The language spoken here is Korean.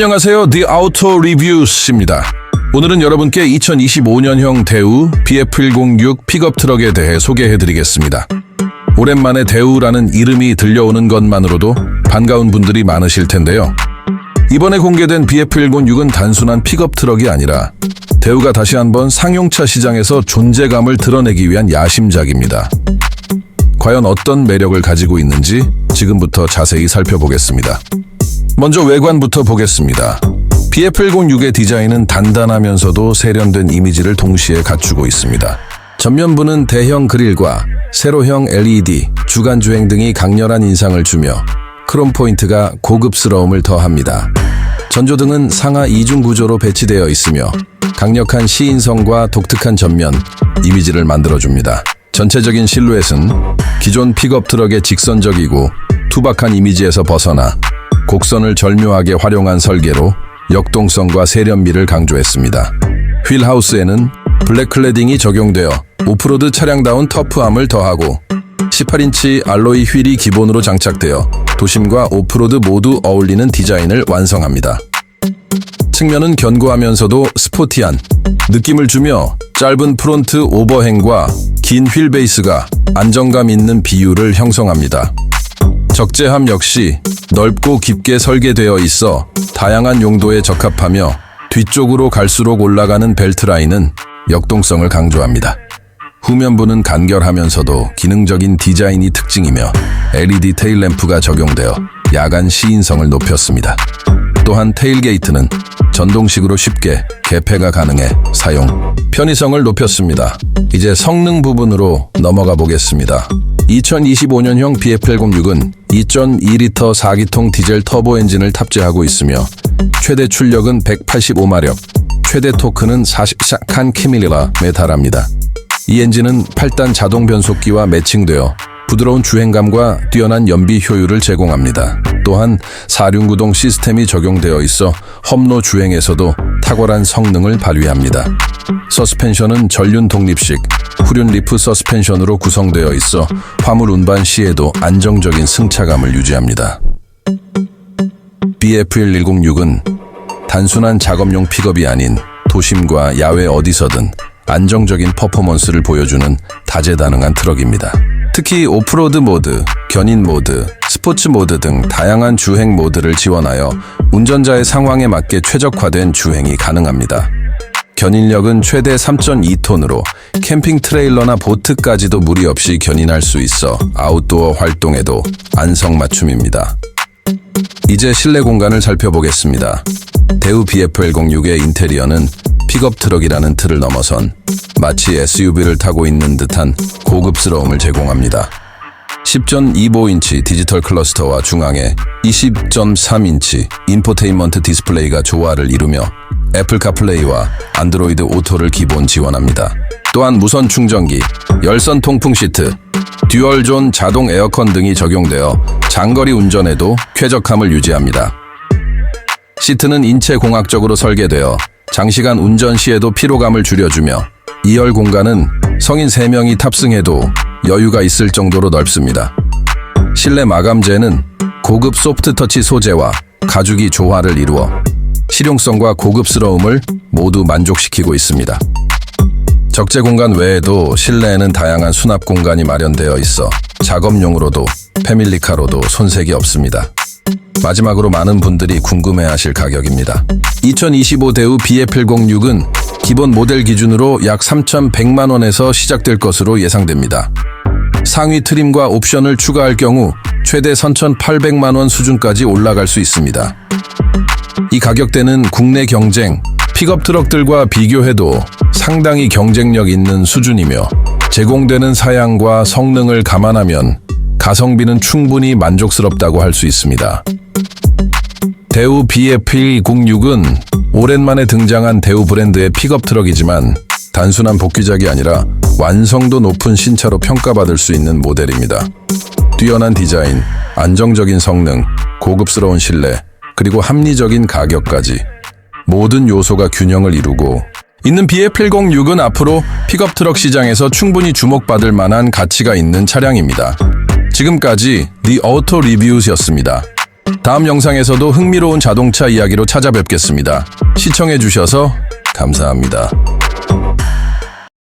안녕하세요. The Auto Reviews입니다. 오늘은 여러분께 2025년형 대우 BF106 픽업 트럭에 대해 소개해 드리겠습니다. 오랜만에 대우라는 이름이 들려오는 것만으로도 반가운 분들이 많으실 텐데요. 이번에 공개된 BF106은 단순한 픽업 트럭이 아니라 대우가 다시 한번 상용차 시장에서 존재감을 드러내기 위한 야심작입니다. 과연 어떤 매력을 가지고 있는지 지금부터 자세히 살펴보겠습니다. 먼저 외관부터 보겠습니다. BF106의 디자인은 단단하면서도 세련된 이미지를 동시에 갖추고 있습니다. 전면부는 대형 그릴과 세로형 LED, 주간 주행 등이 강렬한 인상을 주며 크롬 포인트가 고급스러움을 더합니다. 전조등은 상하 이중 구조로 배치되어 있으며 강력한 시인성과 독특한 전면, 이미지를 만들어줍니다. 전체적인 실루엣은 기존 픽업 트럭의 직선적이고 투박한 이미지에서 벗어나 곡선을 절묘하게 활용한 설계로 역동성과 세련미를 강조했습니다. 휠하우스에는 블랙 클래딩이 적용되어 오프로드 차량다운 터프함을 더하고 18인치 알로이 휠이 기본으로 장착되어 도심과 오프로드 모두 어울리는 디자인을 완성합니다. 측면은 견고하면서도 스포티한 느낌을 주며 짧은 프론트 오버행과 긴 휠 베이스가 안정감 있는 비율을 형성합니다. 적재함 역시 넓고 깊게 설계되어 있어 다양한 용도에 적합하며 뒤쪽으로 갈수록 올라가는 벨트 라인은 역동성을 강조합니다. 후면부는 간결하면서도 기능적인 디자인이 특징이며 LED 테일 램프가 적용되어 야간 시인성을 높였습니다. 또한 테일 게이트는 전동식으로 쉽게 개폐가 가능해 사용 편의성을 높였습니다. 이제 성능 부분으로 넘어가 보겠습니다. 2025년형 BF806은 2.2리터 4기통 디젤 터보 엔진을 탑재하고 있으며 최대 출력은 185마력, 최대 토크는 40칸 키밀리라에 달합니다. 이 엔진은 8단 자동 변속기와 매칭되어 부드러운 주행감과 뛰어난 연비 효율을 제공합니다. 또한 사륜구동 시스템이 적용되어 있어 험로 주행에서도 탁월한 성능을 발휘합니다. 서스펜션은 전륜 독립식 후륜 리프 서스펜션으로 구성되어 있어 화물 운반 시에도 안정적인 승차감을 유지합니다. BF1106은 단순한 작업용 픽업이 아닌 도심과 야외 어디서든 안정적인 퍼포먼스를 보여주는 다재다능한 트럭입니다. 특히 오프로드 모드, 견인 모드, 스포츠 모드 등 다양한 주행 모드를 지원하여 운전자의 상황에 맞게 최적화된 주행이 가능합니다. 견인력은 최대 3.2톤으로 캠핑 트레일러나 보트까지도 무리 없이 견인할 수 있어 아웃도어 활동에도 안성맞춤입니다. 이제 실내 공간을 살펴보겠습니다. 대우 BF106의 인테리어는 픽업 트럭이라는 틀을 넘어선 마치 SUV를 타고 있는 듯한 고급스러움을 제공합니다. 10.25인치 디지털 클러스터와 중앙에 20.3인치 인포테인먼트 디스플레이가 조화를 이루며 애플 카플레이와 안드로이드 오토를 기본 지원합니다. 또한 무선 충전기, 열선 통풍 시트, 듀얼존 자동 에어컨 등이 적용되어 장거리 운전에도 쾌적함을 유지합니다. 시트는 인체 공학적으로 설계되어 장시간 운전 시에도 피로감을 줄여주며 2열 공간은 성인 3명이 탑승해도 여유가 있을 정도로 넓습니다. 실내 마감재는 고급 소프트 터치 소재와 가죽이 조화를 이루어 실용성과 고급스러움을 모두 만족시키고 있습니다. 적재 공간 외에도 실내에는 다양한 수납 공간이 마련되어 있어 작업용으로도 패밀리카로도 손색이 없습니다. 마지막으로 많은 분들이 궁금해하실 가격입니다. 2025 대우 BF106은 기본 모델 기준으로 약 3,100만 원에서 시작될 것으로 예상됩니다. 상위 트림과 옵션을 추가할 경우 최대 3,800만 원 수준까지 올라갈 수 있습니다. 이 가격대는 국내 경쟁, 픽업 트럭들과 비교해도 상당히 경쟁력 있는 수준이며 제공되는 사양과 성능을 감안하면 가성비는 충분히 만족스럽다고 할 수 있습니다. 대우 BF106은 오랜만에 등장한 대우 브랜드의 픽업 트럭이지만 단순한 복귀작이 아니라 완성도 높은 신차로 평가받을 수 있는 모델입니다. 뛰어난 디자인, 안정적인 성능, 고급스러운 실내, 그리고 합리적인 가격까지 모든 요소가 균형을 이루고 있는 BF106은 앞으로 픽업 트럭 시장에서 충분히 주목받을 만한 가치가 있는 차량입니다. 지금까지 The Auto Reviews였습니다. 다음 영상에서도 흥미로운 자동차 이야기로 찾아뵙겠습니다. 시청해주셔서 감사합니다.